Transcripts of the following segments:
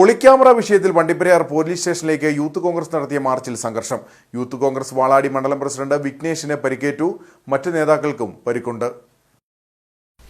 ഒളിക്യാമറ വിഷയത്തിൽ വണ്ടിപ്പെരിയാർ പോലീസ് സ്റ്റേഷനിലേക്ക് യൂത്ത് കോൺഗ്രസ് നടത്തിയ മാർച്ചിൽ സംഘർഷം. യൂത്ത് കോൺഗ്രസ് വാളാടി മണ്ഡലം പ്രസിഡന്റ് വിഘ്നേഷിന് പരിക്കേറ്റു. മറ്റ് നേതാക്കൾക്കും പരിക്കുണ്ട്.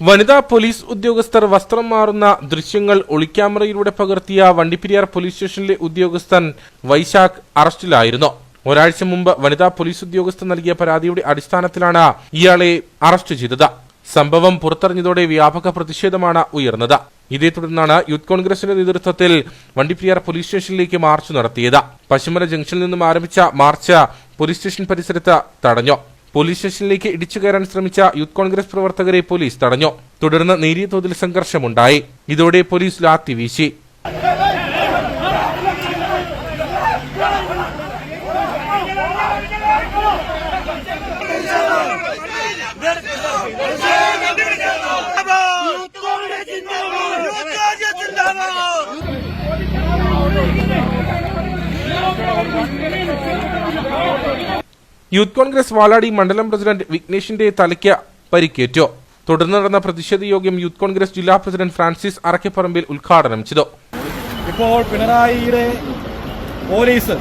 വനിതാ പോലീസ് ഉദ്യോഗസ്ഥർ വസ്ത്രം മാറുന്ന ദൃശ്യങ്ങൾ ഒളിക്യാമറയിലൂടെ പകർത്തിയ വണ്ടിപ്പെരിയാർ പോലീസ് സ്റ്റേഷനിലെ ഉദ്യോഗസ്ഥൻ വൈശാഖ് അറസ്റ്റിലായിരുന്നു. ഒരാഴ്ച മുമ്പ് വനിതാ പോലീസ് ഉദ്യോഗസ്ഥൻ നൽകിയ പരാതിയുടെ അടിസ്ഥാനത്തിലാണ് ഇയാളെ അറസ്റ്റ് ചെയ്തത്. സംഭവം പുറത്തറിഞ്ഞതോടെ വ്യാപക പ്രതിഷേധമാണ് ഉയർന്നത്. ഇതേ തുടർന്നാണ് യൂത്ത് കോൺഗ്രസിന്റെ നേതൃത്വത്തിൽ വണ്ടിപ്പെരിയാർ പോലീസ് സ്റ്റേഷനിലേക്ക് മാർച്ച് നടത്തിയത്. പശുമല ജംഗ്ഷനിൽ നിന്നും ആരംഭിച്ച മാർച്ച് പോലീസ് സ്റ്റേഷൻ പരിസരത്ത് തടഞ്ഞു. പോലീസ് സ്റ്റേഷനിലേക്ക് ഇടിച്ചു കയറാൻ ശ്രമിച്ച യൂത്ത് കോൺഗ്രസ് പ്രവർത്തകരെ പോലീസ് തടഞ്ഞു. തുടർന്ന് നേരിയ തോതിൽ സംഘർഷമുണ്ടായി. ഇതോടെ പോലീസ് ലാത്തി വീശി. യൂത്ത് കോൺഗ്രസ് വാലാടി മണ്ഡലം പ്രസിഡന്റ് വിഘ്നേഷിന്റെ തലയ്ക്ക് പരിക്കേറ്റു. തുടർന്ന് നടന്ന പ്രതിഷേധ യോഗം യൂത്ത് കോൺഗ്രസ് ജില്ലാ പ്രസിഡന്റ് ഫ്രാൻസിസ് അറക്കപ്പറമ്പിൽ ഉദ്ഘാടനം ചെയ്തു. ഇപ്പോൾ പിണറായിയുടെ പോലീസ്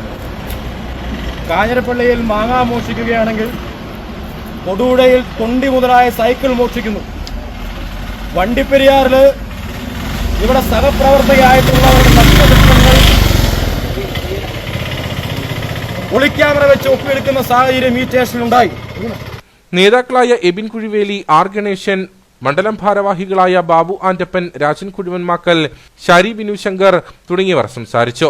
കാഞ്ഞിരപ്പള്ളിയിൽ മാങ്ങ മോഷിക്കുകയാണെങ്കിൽ തൊടുപുഴയിൽ തൊണ്ടി മുതലായ സൈക്കിൾ മോഷിക്കുന്നു. വണ്ടിപ്പെരിയാറിൽ ഇവിടെ സഹപ്രവർത്തകയായിട്ടുള്ളവരുടെ നഷ്ടദൃശ്യങ്ങൾ ഒളിക്യാമറ വെച്ച് ഒപ്പിയെടുക്കുന്ന സാഹചര്യം ഈ സ്റ്റേഷനിലുണ്ടായി നേതാക്കളായ എബിൻ കുഴിവേലി ആർ ഗണേശൻ മണ്ഡലം ഭാരവാഹികളായ ബാബു ആന്റപ്പൻ രാജൻ കുഴുവൻമാക്കൽ ഷാരി ബിനു ശങ്കർ തുടങ്ങിയവർ സംസാരിച്ചു.